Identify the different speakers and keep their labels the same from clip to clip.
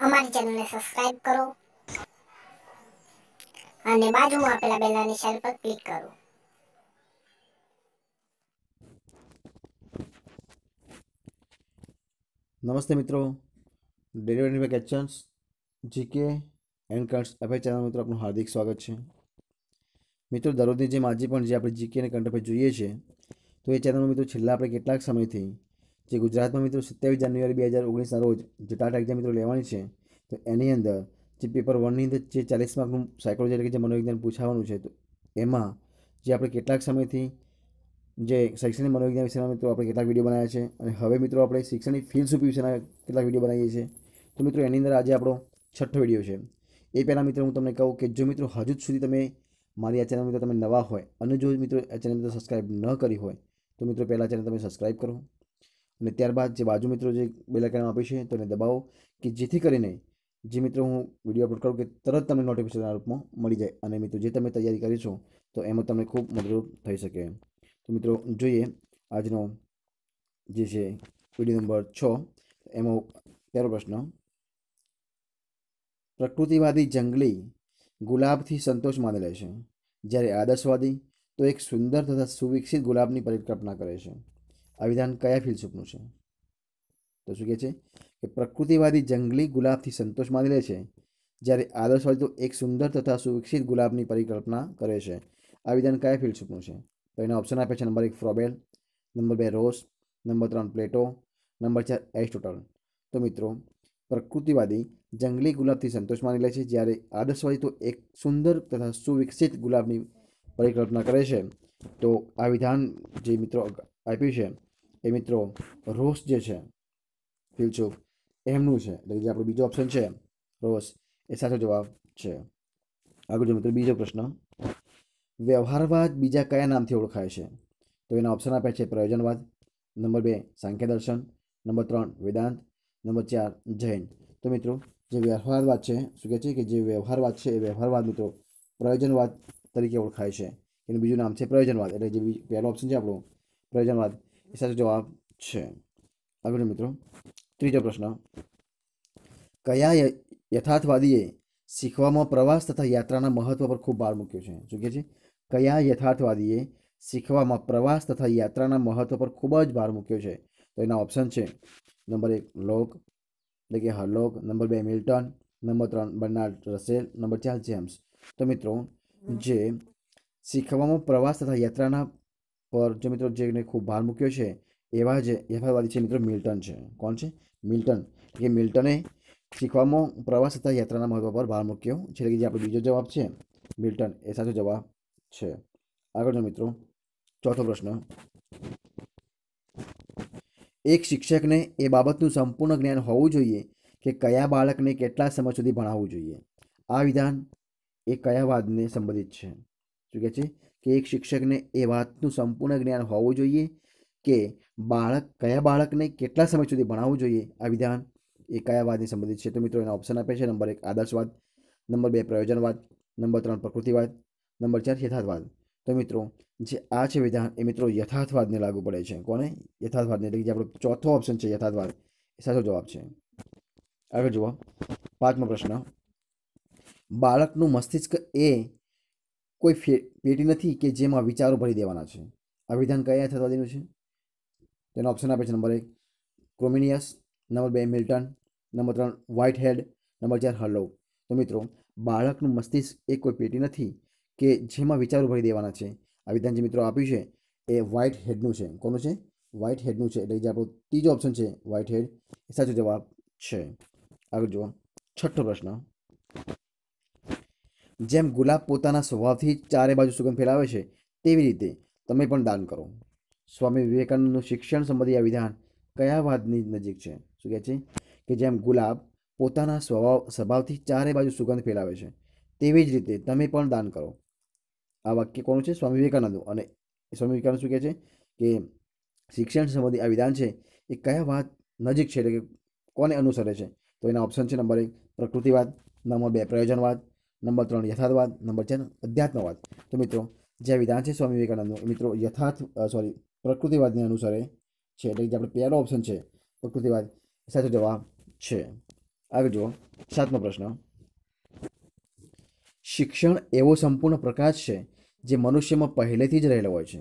Speaker 1: અમારી ચેનલને સબસ્ક્રાઇબ કરો. અને બાજુમાં આપેલા બેલના નિશાન પર ક્લિક કરો.
Speaker 2: નમસ્તે મિત્રો. Delivery back actions GK and cards FI channel મિત્રો, આપનું હાર્દિક સ્વાગત છે. મિત્રો, દરરોજની જેમ આજે પણ જે આપણે જીકે અને કરંટ જોઈએ છે, તો એ ચેનલમાં મિત્રો છેલ્લા આપણે કેટલાક સમયથી જે ગુજરાતમાં મિત્રો સત્યાવીસ જાન્યુઆરી બે હજાર ઓગણીસના રોજ જે ટાટા એક્ઝામ મિત્રો લેવાની છે, તો એની અંદર જે પેપર વનની અંદર જે ચાલીસ માર્કનું સાયકોલોજી એટલે કે જે મનોવિજ્ઞાન પૂછાવાનું છે, તો એમાં જે આપણે કેટલાક સમયથી જે શૈક્ષણિક મનોવિજ્ઞાન વિશેના મિત્રો આપણે કેટલાક વીડિયો બનાવ્યા છે અને હવે મિત્રો આપણે શિક્ષણની સુપી વિશેના કેટલાક વીડિયો બનાવીએ છીએ, તો મિત્રો એની અંદર આજે આપણો છઠ્ઠો વીડિયો છે. એ પહેલાં મિત્રો હું તમને કહું કે જો મિત્રો હજુ જ સુધી તમે મારી આ ચેનલ મિત્રો તમે નવા હોય અને જો મિત્રો આ ચેનલ મિત્રો સબસ્ક્રાઈબ ન કરી હોય, તો મિત્રો પહેલાં ચેનલ તમે સબસ્ક્રાઈબ કરો. અને ત્યારબાદ જે બાજુ મિત્રો જે બેલાઇકન આપી છે, તો એને દબાવો કે જેથી કરીને જે મિત્રો હું વીડિયો અપલોડ કરું કે તરત તમને નોટિફિકેશનના રૂપમાં મળી જાય. અને મિત્રો, જે તમે તૈયારી કરી છો, તો એમાં તમને ખૂબ મદદરૂપ થઈ શકે. તો મિત્રો, જોઈએ આજનો જે છે વીડિયો નંબર છ, એમાં પહેલો પ્રશ્ન. પ્રકૃતિવાદી જંગલી ગુલાબથી સંતોષ માની લે છે. જ્યારે આદર્શવાદી તો એક સુંદર તથા સુવિકસિત ગુલાબની પરિકલ્પના કરે છે. આ વિધાન કયા ફિલસૂફનું છે? તો શું કહે છે કે પ્રકૃતિવાદી જંગલી ગુલાબથી સંતોષ માની લે છે, જ્યારે આદર્શવાદી તો એક સુંદર તથા સુવિકસિત ગુલાબની પરિકલ્પના કરે છે. આ વિધાન કયા ફિલસૂફનું છે? તો એના ઓપ્શન આપે છે નંબર એક ફ્રોબેલ, નંબર બે રોસ નંબર ત્રણ પ્લેટો, નંબર ચાર એરિસ્ટોટલ. તો મિત્રો, પ્રકૃતિવાદી જંગલી ગુલાબથી સંતોષ માની લે છે, જ્યારે આદર્શવાદી તો એક સુંદર તથા સુવિકસિત ગુલાબની પરિકલ્પના કરે છે. તો આ વિધાન જે મિત્રો આપ્યું છે એ મિત્રો, રોસ જે છે ફિલસૂફ એમનું છે. એટલે જે આપણો બીજો ઓપ્શન છે, રોસ, એ સાચો જવાબ છે. આગળ જો મિત્રો બીજો પ્રશ્ન. વ્યવહારવાદ બીજા કયા નામથી ઓળખાય છે? તો એના ઓપ્શન આપ્યા છે પ્રયોજનવાદ, નંબર બે, સાંખ્ય દર્શન, નંબર ત્રણ, વેદાંત, નંબર ચાર, જૈન. તો મિત્રો, જે વ્યવહારવાદ છે, શું કહે છે કે જે વ્યવહારવાદ છે, એ વ્યવહારવાદ મિત્રો પ્રયોજનવાદ તરીકે ઓળખાય છે. એનું બીજું નામ છે પ્રયોજનવાદ. એટલે જે પહેલો ઓપ્શન છે આપણો, પ્રયોજનવાદ. એ સાચો જવાબ છે આગળ મિત્રો ત્રીજો પ્રશ્ન કયા યથાર્થવાદીએ શીખવામાં પ્રવાસ તથા યાત્રાના મહત્વ પર ખૂબ ભાર મૂક્યો છે શું કહે છે કયા યથાર્થવાદીએ શીખવામાં પ્રવાસ તથા યાત્રાના મહત્વ પર ખૂબ જ ભાર મૂક્યો છે તો એના ઓપ્શન છે નંબર એક લોક એટલે કે હરલોક નંબર બે મિલ્ટન નંબર ત્રણ બર્નાર્ડ રસેલ નંબર ચાર જેમ્સ તો મિત્રો જે શીખવામાં પ્રવાસ તથા યાત્રાના પર જે મિત્રો જેને ખૂબ ભાર મૂક્યો છે, એવા જે યથાર્થવાદી છે મિત્રો મિલ્ટન છે. કોણ છે? મિલ્ટન. કે મિલ્ટને શીખવામાં પ્રવાસ તથા યાત્રાના મહત્વ પર ભાર મૂક્યો. છે કે જે આપણો બીજો જવાબ છે, મિલ્ટન. એ સાચો જવાબ છે. આગળનો મિત્રો, ચોથો પ્રશ્ન. એક શિક્ષકને એ બાબતનું સંપૂર્ણ જ્ઞાન હોવું જોઈએ કે કયા બાળકને કેટલા સમય સુધી ભણાવવું જોઈએ. આ વિધાન એ કયા વાદને સંબંધિત છે? શું કહે છે? કે એક શિક્ષકને એ વાતનું સંપૂર્ણ જ્ઞાન હોવું જોઈએ કે બાળક કયા બાળકને કેટલા સમય સુધી ભણાવવું જોઈએ? આ વિધાન એ કયા વાદને સંબંધિત છે? તો મિત્રો એના ઓપ્શન આપે છે. નંબર એક, આદર્શવાદ. નંબર બે, પ્રયોજનવાદ. નંબર ત્રણ, પ્રકૃતિવાદ. નંબર ચાર, યથાર્થવાદ. તો મિત્રો, જે આ છે વિધાન એ મિત્રો યથાર્થવાદને લાગુ પડે છે. કોને? યથાર્થવાદને. એટલે કે જે આપણો ચોથો ઓપ્શન છે, યથાર્થવાદ. એ સાચો જવાબ છે. આગળ જુઓ. પાંચમો પ્રશ્ન. બાળકનું મસ્તિષ્ક એ કોઈ પેટી નથી કે જેમાં વિચારો ભરી દેવાના છે. આ વિધાન કયા યથાર્થવાદીનું છે? તેનો ઓપ્શન આપે છે નંબર એક ક્રોમિનિયસ નંબર બે મિલ્ટન નંબર ત્રણ વ્હાઇટ હેડ નંબર ચાર હલો તો મિત્રો, બાળકનું મસ્તિષ્ક એ કોઈ પેટી નથી કે જેમાં વિચારો ભરી દેવાના છે. આ વિધાન જે મિત્રો આપ્યું છે એ વ્હાઇટ હેડનું છે. કોનું છે? વ્હાઇટ હેડનું છે. એટલે જે આપણો ત્રીજો ઓપ્શન છે વ્હાઇટ હેડ એ સાચો જવાબ છે. આગળ જુઓ. છઠ્ઠો પ્રશ્ન. જેમ ગુલાબ પોતાના સ્વભાવથી ચારે બાજુ સુગંધ ફેલાવે છે, તેવી રીતે તમે પણ દાન કરો. સ્વામી વિવેકાનંદનું શિક્ષણ સંબંધી આ વિધાન કયા વાદની નજીક છે? શું કહે છે? કે જેમ ગુલાબ પોતાના સ્વભાવ, સ્વભાવથી ચારે બાજુ સુગંધ ફેલાવે છે, તેવી જ રીતે તમે પણ દાન કરો. આ વાક્ય કોનું છે? સ્વામી વિવેકાનંદનું. અને સ્વામી વિવેકાનંદ શું કહે છે? કે શિક્ષણ સંબંધી આ વિધાન છે, એ કયા વાત નજીક છે? એટલે કે કોને અનુસરે છે? તો એના ઓપ્શન છે નંબર એક, પ્રકૃતિવાદ. નંબર બે, પ્રયોજનવાદ. નંબર ત્રણ, યથાર્થવાદ. નંબર ચાર, અધ્યાત્મવાદ. તો મિત્રો, જે વિધાન છે સ્વામી વિવેકાનંદનું મિત્રો યથાર્થ સોરી પ્રકૃતિવાદને અનુસરે છે. એટલે જે આપણે પહેલો ઓપ્શન છે, પ્રકૃતિવાદ સાચો જવાબ છે. આગળ જુઓ, સાતમો પ્રશ્ન. શિક્ષણ એવો સંપૂર્ણ પ્રકાશ છે જે મનુષ્યમાં પહેલેથી જ રહેલો હોય છે.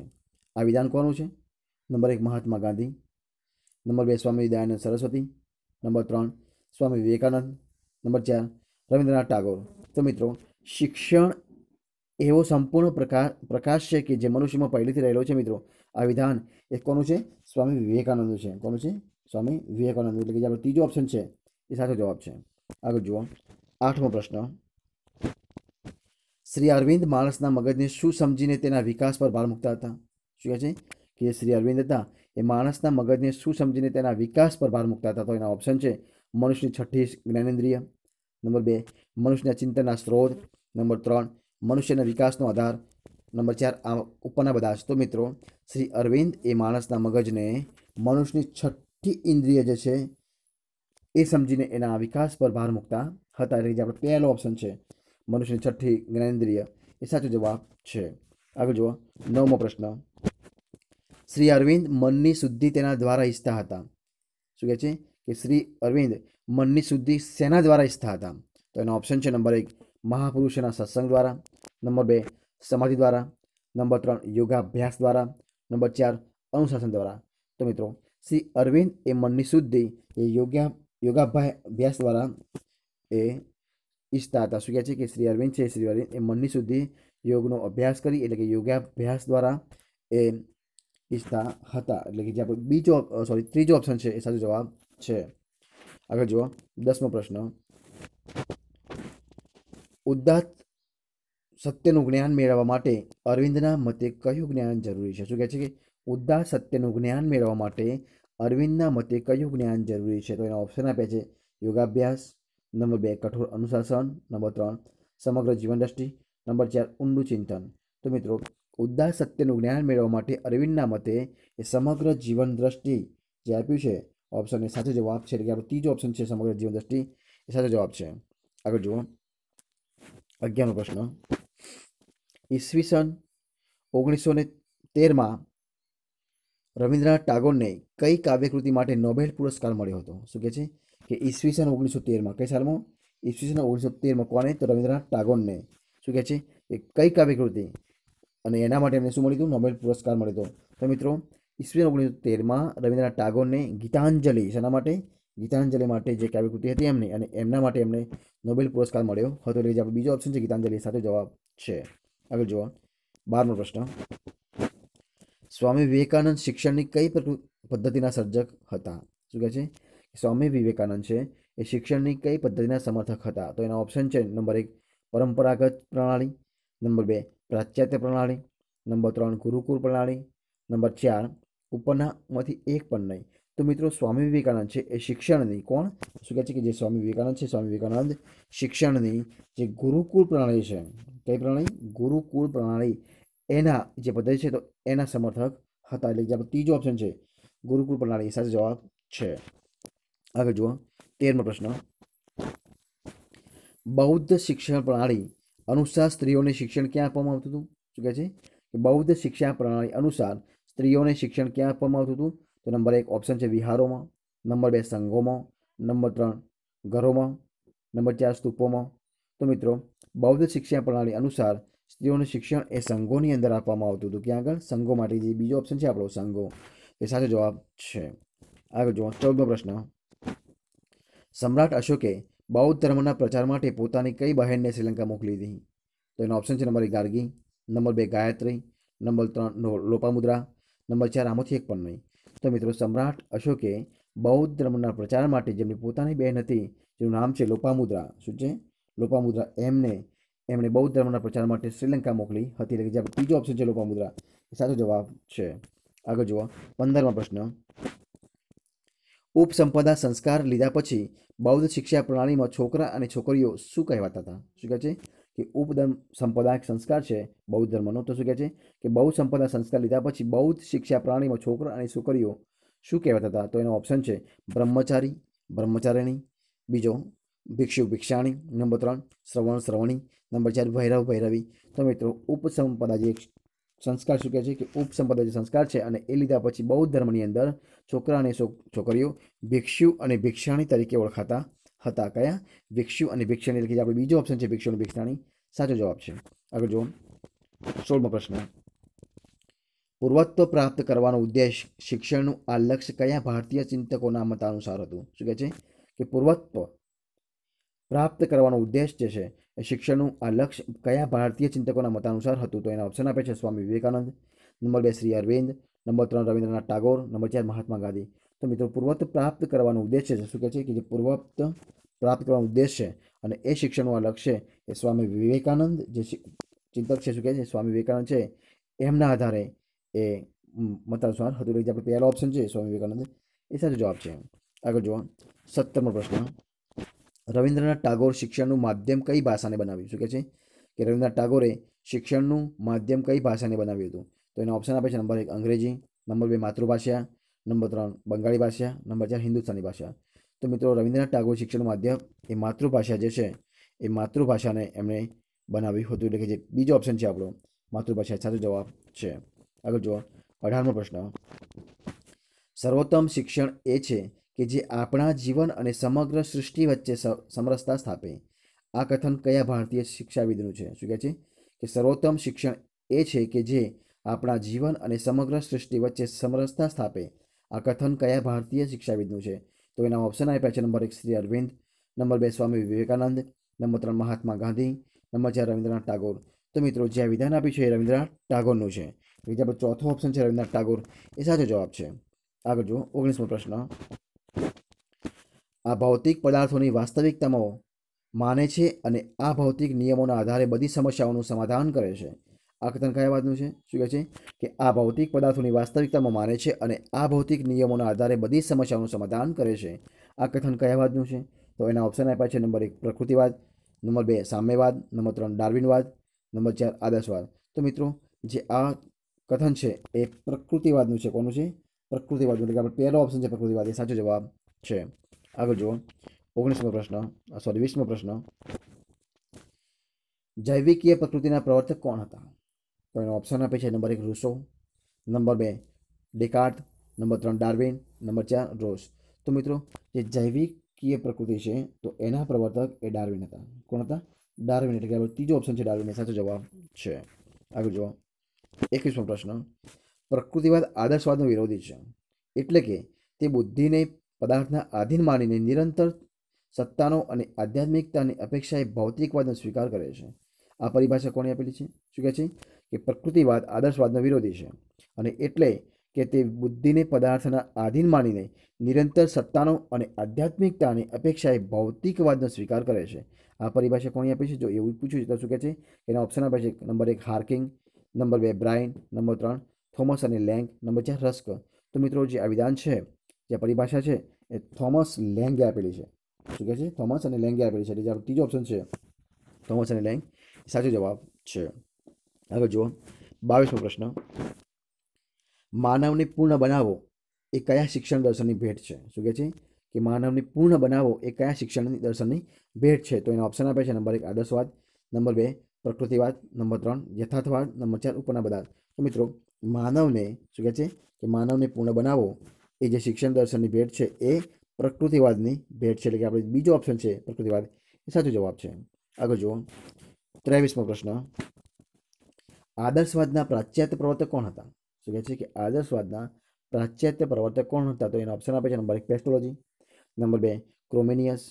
Speaker 2: આ વિધાન કોનું છે? નંબર એક, મહાત્મા ગાંધી. નંબર બે, સ્વામી દયાનંદ સરસ્વતી. નંબર ત્રણ, સ્વામી વિવેકાનંદ. નંબર ચાર, રવિન્દ્રનાથ ટાગોર. તો મિત્રો, શિક્ષણ એવો સંપૂર્ણ પ્રકાશ પ્રકાશ છે કે જે મનુષ્યમાં પહેલેથી રહેલો છે મિત્રો. આ વિધાન એ કોનું છે? સ્વામી વિવેકાનંદનું છે. કોનું છે? સ્વામી વિવેકાનંદ એટલે કે જે આપણો ત્રીજો ઓપ્શન છે, એ સાચો જવાબ છે. આગળ જુઓ. આઠમો પ્રશ્ન. શ્રી અરવિંદ માણસના મગજને શું સમજીને તેના વિકાસ પર ભાર મૂકતા હતા? શું કહે છે? કે શ્રી અરવિંદ હતા, એ માણસના મગજને શું સમજીને તેના વિકાસ પર ભાર મૂકતા હતા? તો એના ઓપ્શન છે, મનુષ્યની છઠ્ઠી જ્ઞાનેન્દ્રિય. નંબર બે, મનુષ્યના ચિંતનના સ્ત્રોત. નંબર ત્રણ, મનુષ્યના વિકાસનો આધાર. નંબર ચાર, આ ઉપરના બધા તો મિત્રો, શ્રી અરવિંદ એ માણસના મગજને મનુષ્યની છઠ્ઠી ઇન્દ્રિય જે છે, એ સમજીને એના વિકાસ પર ભાર મૂકતા હતા. એટલે જે આપણો પહેલો ઓપ્શન છે, મનુષ્યની છઠ્ઠી જ્ઞાનેન્દ્રિય. એ સાચો જવાબ છે. આગળ જુઓ, નવમો પ્રશ્ન. શ્રી અરવિંદ મનની શુદ્ધિ તેના દ્વારા ઈચ્છતા હતા. શું કહે છે? કે શ્રી અરવિંદ મનની શુદ્ધિ શેના દ્વારા ઈચ્છતા હતા? તો એનો ઓપ્શન છે નંબર એક, મહાપુરુષોના સત્સંગ દ્વારા. નંબર બે, સમાધિ દ્વારા. નંબર ત્રણ, યોગાભ્યાસ દ્વારા. નંબર ચાર, અનુશાસન દ્વારા. તો મિત્રો, શ્રી અરવિંદ એ મનની શુદ્ધિ, એ યોગા યોગાભ્યાસ દ્વારા એ ઈચ્છતા હતા. શું કહે છે કે શ્રી અરવિંદ છે? શ્રી અરવિંદ એ મનની શુદ્ધિ, યોગનો અભ્યાસ કરી એટલે કે યોગાભ્યાસ દ્વારા એ ઈચ્છતા હતા. એટલે કે જે આપણો બીજો સોરી ત્રીજો ઓપ્શન છે, એ સાચો જવાબ છે. આગળ જુઓ, દસમો પ્રશ્ન. ઉદ્દાત સત્યનું જ્ઞાન મેળવવા માટે અરવિંદના મતે કયું જ્ઞાન જરૂરી છે? શું કહે છે કે ઉદ્દાત સત્યનું જ્ઞાન મેળવવા માટે અરવિંદના મતે કયું જ્ઞાન જરૂરી છે? તો એના ઓપ્શન આપ્યા છે યોગાભ્યાસ, નંબર બે કઠોર અનુશાસન, નંબર ત્રણ સમગ્ર જીવન દ્રષ્ટિ નંબર ચાર ઊંડું ચિંતન. તો મિત્રો ઉદ્દાત સત્યનું જ્ઞાન મેળવવા માટે અરવિંદના મતે એ સમગ્ર જીવન દ્રષ્ટિ જે આપ્યું છે ઓપ્શન એ સાચો જવાબ છે એટલે કે આપણો ત્રીજો ઓપ્શન છે સમગ્ર જીવન દ્રષ્ટિ. એ સાચો જવાબ છે. આગળ જુઓ. અગિયારનો પ્રશ્ન. ઈસવીસન ઓગણીસો ને તેરમાં રવિન્દ્રનાથ ટાગોરને કઈ કાવ્યકૃતિ માટે નોબેલ પુરસ્કાર મળ્યો હતો? શું કહે છે? કે ઈસવીસન ઓગણીસો તેરમાં. કઈ સાલમાં? ઈસવીસન ઓગણીસો તેરમાં કોને? તો રવિન્દ્રનાથ ટાગોરને. શું કહે છે? કે કઈ કાવ્યકૃતિ? અને એના માટે એમને શું મળ્યું હતું? નોબેલ પુરસ્કાર મળ્યો હતો. તો મિત્રો ઈસવીસન ઓગણીસો તેરમાં રવિન્દ્રનાથ ટાગોરને ગીતાંજલિ, શેના માટે? ગીતાંજલિ માટે જે કાવ્યકૃતિ હતી એમની અને એમના માટે એમને નોબેલ પુરસ્કાર મળ્યો હતો. એટલે જે આપણો બીજો ઓપ્શન છે ગીતાંજલિ સાથે જવાબ છે. આગળ જુઓ. બારમો પ્રશ્ન. સ્વામી વિવેકાનંદ શિક્ષણની કઈ પદ્ધતિના સર્જક હતા? શું કહે છે? સ્વામી વિવેકાનંદ છે એ શિક્ષણની કઈ પદ્ધતિના સમર્થક હતા? તો એના ઓપ્શન છે નંબર એક, પરંપરાગત પ્રણાલી. નંબર બે પાશ્ચાત્ય પ્રણાલી. નંબર ત્રણ, ગુરુકુળ પ્રણાલી. નંબર ચાર ઉપરનામાંથી એક પણ નહીં. તો મિત્રો, સ્વામી વિવેકાનંદ છે એ શિક્ષણની કોણ? શું કહે છે કે જે સ્વામી વિવેકાનંદ છે? સ્વામી વિવેકાનંદ શિક્ષણની જે ગુરુકુળ પ્રણાલી છે. કઈ પ્રણાલી? ગુરુકુળ પ્રણાલી. એના જે પદ્ધતિ છે, તો એના સમર્થક હતા. એટલે જે ત્રીજો ઓપ્શન છે, ગુરુકુળ પ્રણાલી. સાથે જવાબ છે. આગળ જુઓ. તેરમો પ્રશ્ન. બૌદ્ધ શિક્ષણ પ્રણાલી અનુસાર સ્ત્રીઓને શિક્ષણ ક્યાં આપવામાં આવતું હતું? શું કહે છે? કે બૌદ્ધ શિક્ષા પ્રણાલી અનુસાર સ્ત્રીઓને શિક્ષણ ક્યાં આપવામાં આવતું હતું? તો નંબર એક ઓપ્શન છે વિહારોમાં, નંબર બે સંઘોમાં, નંબર ત્રણ ઘરોમાં, નંબર ચાર સ્તૂપોમાં. તો મિત્રો, બૌદ્ધ શિક્ષણ પ્રણાલી અનુસાર સ્ત્રીઓને શિક્ષણ એ સંઘોની અંદર આપવામાં આવતું હતું. ક્યાં આગળ? સંઘો માટે જે બીજો ઓપ્શન છે આપણો સંઘો. એ સાચો જવાબ છે. આગળ જુઓ, ચૌદમો પ્રશ્ન. સમ્રાટ અશોકે બૌદ્ધ ધર્મના પ્રચાર માટે પોતાની કઈ બહેનને શ્રીલંકા મોકલી હતી તો એનો ઓપ્શન છે નંબર એક ગાર્ગી, નંબર બે ગાયત્રી, નંબર ત્રણ લોપામુદ્રા નંબર ચાર આમાંથી એક પણ નહીં. તો મિત્રો, સમ્રાટ અશોકે બૌદ્ધ ધર્મના પ્રચાર માટે જેમની પોતાની બહેન હતી, જેનું નામ છે લોપામુદ્રા, શું છે? લોપામુદ્રા એમને, એમણે બૌદ્ધ ધર્મના પ્રચાર માટે શ્રીલંકા મોકલી હતી. એટલે કે જે ત્રીજો ઓપ્શન છે લોપામુદ્રા, એ સાચો જવાબ છે. આગળ જુઓ, પંદરમા પ્રશ્ન. ઉપસંપદા સંસ્કાર લીધા પછી બૌદ્ધ શિક્ષા પ્રણાલીમાં છોકરા અને છોકરીઓ શું કહેવાતા હતા? શું કહે છે? કે ઉપધર્મ સંપદા એક સંસ્કાર છે, બૌદ્ધ ધર્મનો. તો શું કહે છે કે બૌદ્ધ સંપદા સંસ્કાર લીધા પછી બૌદ્ધ શિક્ષા પ્રણાલીમાં છોકરા અને છોકરીઓ શું કહેવાતા હતા? તો એનો ઓપ્શન છે બ્રહ્મચારી, બ્રહ્મચારિણી, બીજો ભિક્ષુ ભિક્ષાણી, નંબર ત્રણ શ્રવણ શ્રવણી, નંબર ચાર ભૈરવ ભૈરવી. તો મિત્રો ઉપસંપદા જે સંસ્કાર શું કહે છે કે ઉપસંપદા જે સંસ્કાર છે અને એ લીધા પછી બૌદ્ધ ધર્મની અંદર છોકરા અને છોકરીઓ ભિક્ષુ અને ભિક્ષાણી તરીકે ઓળખાતા હતા. કયા? ભિક્ષુ અને ભિક્ષાણી લખી આપણે બીજો ઓપ્શન છે ભિક્ષુ અને ભિક્ષાણી સાચો જવાબ છે. આગળ જુઓ. સોળમો પ્રશ્ન. પૂર્વત્વ પ્રાપ્ત કરવાનો ઉદ્દેશ શિક્ષણનું આ લક્ષ્ય કયા ભારતીય ચિંતકોના મતાનુસાર હતું? શું કહે છે? કે પૂર્વત્વ પ્રાપ્ત કરવાનો ઉદ્દેશ જે છે એ શિક્ષણનું આ લક્ષ્ય કયા ભારતીય ચિંતકોના મતાનુસાર હતું? તો એના ઓપ્શન આપે છે સ્વામી વિવેકાનંદ, નંબર બે શ્રી અરવિંદ, નંબર ત્રણ રવિન્દ્રનાથ ટાગોર, નંબર ચાર મહાત્મા ગાંધી. તો મિત્રો પૂર્વત પ્રાપ્ત કરવાનો ઉદ્દેશ છે. શું કહે છે? કે જે પૂર્વત પ્રાપ્ત કરવાનો ઉદ્દેશ છે અને એ શિક્ષણનું આ લક્ષ્ય એ સ્વામી વિવેકાનંદ જે ચિંતક છે, શું કહે છે? સ્વામી વિવેકાનંદ છે, એમના આધારે એ મતાનુસાર હતું. એટલે આપણે પહેલો ઓપ્શન છે સ્વામી વિવેકાનંદ એ સાચો જવાબ છે. આગળ જુઓ. સત્તરમો પ્રશ્ન. રવિન્દ્રનાથ ટાગોર શિક્ષણનું માધ્યમ કઈ ભાષાને બનાવ્યું? શું કહે છે? કે રવિન્દ્રનાથ ટાગોરે શિક્ષણનું માધ્યમ કઈ ભાષાને બનાવ્યું હતું? તો એના ઓપ્શન આપે છે નંબર એક અંગ્રેજી, નંબર બે માતૃભાષા નંબર ત્રણ, બંગાળી ભાષા. નંબર ચાર, હિન્દુસ્તાની ભાષા. તો મિત્રો, રવિન્દ્રનાથ ટાગોર શિક્ષણ માધ્યમ એ માતૃભાષા જે છે, એ માતૃભાષાને એમણે બનાવ્યું હતું. એટલે કે જે બીજો ઓપ્શન છે આપણો, માતૃભાષા. સાચો જવાબ છે. આગળ જુઓ, અઢારમો પ્રશ્ન. સર્વોત્તમ શિક્ષણ એ છે કે જે આપણા જીવન અને સમગ્ર સૃષ્ટિ વચ્ચે સમરસતા સ્થાપે. આ કથન કયા ભારતીય શિક્ષાવિદનું છે? શું કહે છે? કે સર્વોત્તમ શિક્ષણ એ છે કે જે આપણા જીવન અને સમગ્ર સૃષ્ટિ વચ્ચે સમરસતા સ્થાપે. આ કથન કયા ભારતીય શિક્ષાવિદનું છે? તો એના ઓપ્શન આપ્યા છે નંબર એક શ્રી અરવિંદ, નંબર બે સ્વામી વિવેકાનંદ, નંબર ત્રણ મહાત્મા ગાંધી, નંબર ચાર રવિન્દ્રનાથ ટાગોર. તો મિત્રો, જે વિધાન આપ્યું છે એ રવિન્દ્રનાથ ટાગોરનું છે. બીજા પર ચોથો ઓપ્શન છે રવિન્દ્રનાથ ટાગોર. એ સાચો જવાબ છે. આગળ જુઓ, ઓગણીસમો પ્રશ્ન. આ ભૌતિક પદાર્થોની વાસ્તવિકતામાં માને છે અને આ ભૌતિક નિયમોના આધારે બધી સમસ્યાઓનું સમાધાન કરે છે. આ કથન કયા વાતનું છે? શું કહે છે? કે આ ભૌતિક પદાર્થોની વાસ્તવિકતામાં માને છે અને આ ભૌતિક નિયમોના આધારે બધી સમસ્યાઓનું સમાધાન કરે છે. આ કથન કયા વાતનું છે? તો એના ઓપ્શન આપ્યા છે નંબર એક, પ્રકૃતિવાદ. નંબર બે, સામ્યવાદ. નંબર ત્રણ, ડાર્વિનવાદ. નંબર ચાર, આદર્શવાદ. તો મિત્રો, જે આ કથન છે એ પ્રકૃતિવાદનું છે. કોનું છે? પ્રકૃતિવાદનું. એટલે કે આપણે પહેલો ઓપ્શન છે પ્રકૃતિવાદ. એ સાચો જવાબ છે. આગળ જુઓ. ઓગણીસમો પ્રશ્ન સોરી વીસમો પ્રશ્ન. જૈવિકીય પ્રકૃતિના પ્રવર્તક કોણ હતા? તો એનો ઓપ્શન આપે છે નંબર એક રૂસો નંબર બે ડેકાર્ટ નંબર ત્રણ ડાર્વિન, નંબર ચાર રોસ તો મિત્રો, જે જૈવિકીય પ્રકૃતિ છે, તો એના પ્રવર્તક એ ડાર્વિન હતા. કોણ હતા? ડાર્વિન એટલે કે ત્રીજો ઓપ્શન છે ડાર્વિન સાચો જવાબ છે. આગળ જુઓ. એકવીસમો પ્રશ્ન. પ્રકૃતિવાદ આદર્શવાદનો વિરોધી છે. એટલે કે તે બુદ્ધિને પદાર્થના આધીન માનીને નિરંતર સત્તાનો અને આધ્યાત્મિકતાની અપેક્ષાએ ભૌતિકવાદનો સ્વીકાર કરે છે. આ પરિભાષા કોણે આપેલી છે? શું કહે છે? કે પ્રકૃતિવાદ, આદર્શવાદનો વિરોધી છે. અને એટલે કે તે બુદ્ધિને પદાર્થના આધીન માનીને નિરંતર સત્તાનો અને આધ્યાત્મિકતાની અપેક્ષાએ ભૌતિકવાદનો સ્વીકાર કરે છે. આ પરિભાષા કોણે આપી છે? જો એવું પૂછ્યું છે, તો શું કહે છે? એના ઓપ્શન આપે છે, નંબર એક, હાર્કિંગ, નંબર બે, બ્રાઇન, નંબર ત્રણ, થોમસ અને લેંગ, નંબર ચાર, રસ્ક. તો મિત્રો, જે આ વિધાન છે, જે પરિભાષા છે, એ થોમસ લેંગે આપેલી છે. શું કહે છે? થોમસ અને લેંગે આપેલી છે. એટલે જે ત્રીજો ઓપ્શન છે, થોમસ અને લેંગ, સાચો જવાબ છે. આગળ જુઓ, બાવીસમો પ્રશ્ન. માનવને પૂર્ણ બનાવો એ કયા શિક્ષણ દર્શનની ભેટ છે? શું કહે છે? કે માનવને પૂર્ણ બનાવો એ કયા શિક્ષણની દર્શનની ભેટ છે? તો એનો ઓપ્શન આપે છે નંબર એક, આદર્શવાદ, નંબર બે, પ્રકૃતિવાદ, નંબર ત્રણ, યથાર્થવાદ, નંબર ચાર, ઉપરના બધા. તો મિત્રો, માનવને શું કહે છે? કે માનવને પૂર્ણ બનાવો એ જે શિક્ષણ દર્શનની ભેટ છે એ પ્રકૃતિવાદની ભેટ છે. એટલે કે આપણે બીજો ઓપ્શન છે પ્રકૃતિવાદ. એ સાચો જવાબ છે. આગળ જુઓ. ત્રેવીસમો પ્રશ્ન. આદર્શવાદના પ્રાચ્યાત્ય પ્રવર્તક કોણ હતા? શું કહે છે કે આદર્શવાદના પ્રાચ્યાત્ય પ્રવર્તક કોણ હતા? તો એનો ઓપ્શન આપે છે નંબર એક, પેસ્ટોલોજી, નંબર બે, ક્રોમેનિયસ,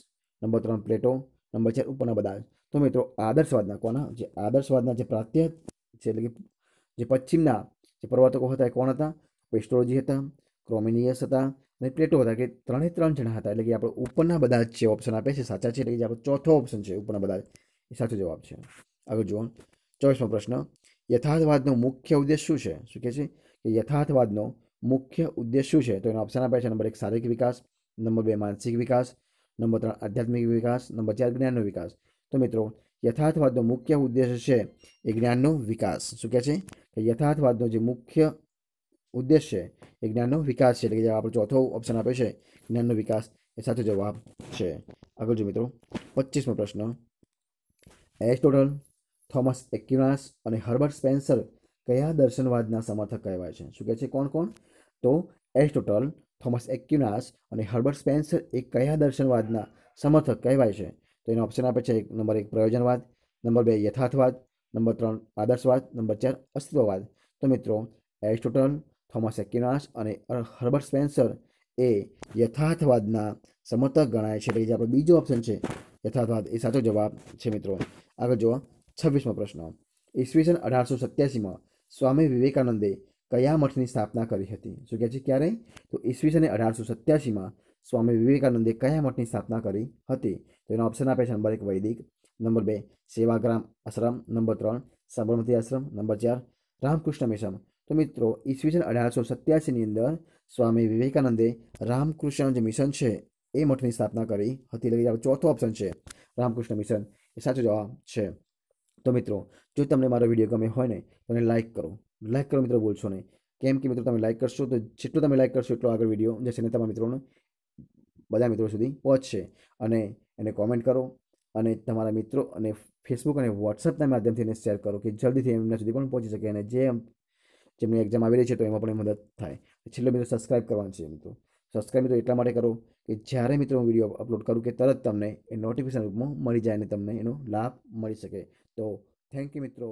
Speaker 2: નંબર ત્રણ, પ્લેટો, નંબર ચાર ઉપરના બધા તો મિત્રો, આદર્શવાદના કોના જે આદર્શવાદના જે પ્રાચ્ય છે, એટલે કે જે પશ્ચિમના જે પ્રવર્તકો હતા, એ કોણ હતા? પેસ્ટોલોજી હતા, ક્રોમેનિયસ હતા અને પ્લેટો હતા, કે ત્રણે ત્રણ જણા હતા. એટલે કે આપણે ઉપરના બધા જ જે ઓપ્શન આપે છે, સાચા છે, એટલે કે આપણો ચોથો ઓપ્શન છે ઉપરના બધા એ સાચો જવાબ છે. આગળ જુઓ. ચોવીસમો પ્રશ્ન. યથાર્થવાદનો મુખ્ય ઉદ્દેશ શું છે? શું કહે છે? કે યથાર્થવાદનો મુખ્ય ઉદ્દેશ શું છે? તો એનો ઓપ્શન આપે છે નંબર એક, શારીરિક વિકાસ, નંબર બે, માનસિક વિકાસ, નંબર ત્રણ, આધ્યાત્મિક વિકાસ, નંબર ચાર, જ્ઞાનનો વિકાસ. તો મિત્રો, યથાર્થવાદનો મુખ્ય ઉદ્દેશ છે એ જ્ઞાનનો વિકાસ. શું કહે છે? કે યથાર્થવાદનો જે મુખ્ય ઉદ્દેશ છે એ જ્ઞાનનો વિકાસ છે. એટલે કે આપણો ચોથો ઓપ્શન આપે છે, જ્ઞાનનો વિકાસ. એ સાચો જવાબ છે. આગળ જો મિત્રો, પચીસમો પ્રશ્ન. એરિસ્ટોટલ થોમસ એક્યુનાસ અને હર્બર્ટ સ્પેન્સર કયા દર્શનવાદના સમર્થક કહેવાય છે? શું કહે છે કોણ કોણ? તો એરિસ્ટોટલ, થોમસ એક્યુનાસ અને હર્બર્ટ સ્પેન્સર એ કયા દર્શનવાદના સમર્થક કહેવાય છે? તો એનો ઓપ્શન આપે છે એક, નંબર એક પ્રયોજનવાદ, નંબર બે યથાર્થવાદ, નંબર ત્રણ આદર્શવાદ, નંબર ચાર અસ્તિત્વવાદ. તો મિત્રો, એરિસ્ટોટલ, થોમસ એક્યુનાસ અને હર્બર્ટ સ્પેન્સર એ યથાર્થવાદના સમર્થક ગણાય છે. એટલે જે આપણો બીજો ઓપ્શન છે, યથાર્થવાદ, એ સાચો જવાબ છે મિત્રો. આગળ જુઓ. છવ્વીસમો પ્રશ્ન. ઈસવીસન અઢારસો સત્યાસીમાં સ્વામી વિવેકાનંદે કયા મઠની સ્થાપના કરી હતી? શું કહે છે ક્યારે તો ઈસવીસને અઢારસો સત્યાસીમાં સ્વામી વિવેકાનંદે કયા મઠની સ્થાપના કરી હતી? તો એનો ઓપ્શન આપે છે નંબર એક વૈદિક, નંબર બે સેવાગ્રામ આશ્રમ, નંબર ત્રણ સાબરમતી આશ્રમ, નંબર ચાર રામકૃષ્ણ મિશન. તો મિત્રો, ઈસવીસન અઢારસો સત્યાસીની અંદર સ્વામી વિવેકાનંદે રામકૃષ્ણ જે મિશન છે, એ મઠની સ્થાપના કરી હતી. એટલે ચોથો ઓપ્શન છે રામકૃષ્ણ મિશન. એ સાચો જવાબ છે. તો મિત્રો, જો તમને મારો વીડિયો ગમે હોય ને તો લાઇક કરો. લાઇક કરો મિત્રો બોલશો નહીં. કેમ કે મિત્રો, તમે લાઇક કરશો તો જેટલું તમે લાઇક કરશો એટલો આગળ વીડિયો જશે ને તમારા મિત્રોને, બધા મિત્રો સુધી પહોંચશે. અને એને કોમેન્ટ કરો અને તમારા મિત્રો અને ફેસબુક અને વોટ્સઅપના માધ્યમથી એને શેર કરો કે જલ્દીથી એમના સુધી પણ પહોંચી શકે અને જે જેમની એક્ઝામ આવી રહી છે તો એમાં પણ મદદ થાય. છેલ્લો મિત્રો સબસ્ક્રાઇબ કરવાનું છે મિત્રો. સબસ્ક્રાઇબ મિત્રો એટલા માટે કરો કે જ્યારે મિત્રો હું વીડિયો અપલોડ કરું કે તરત તમને એ નોટિફિકેશન રૂપમાં મળી જાય અને તમને એનો લાભ મળી શકે. તો થેન્ક યુ મિત્રો.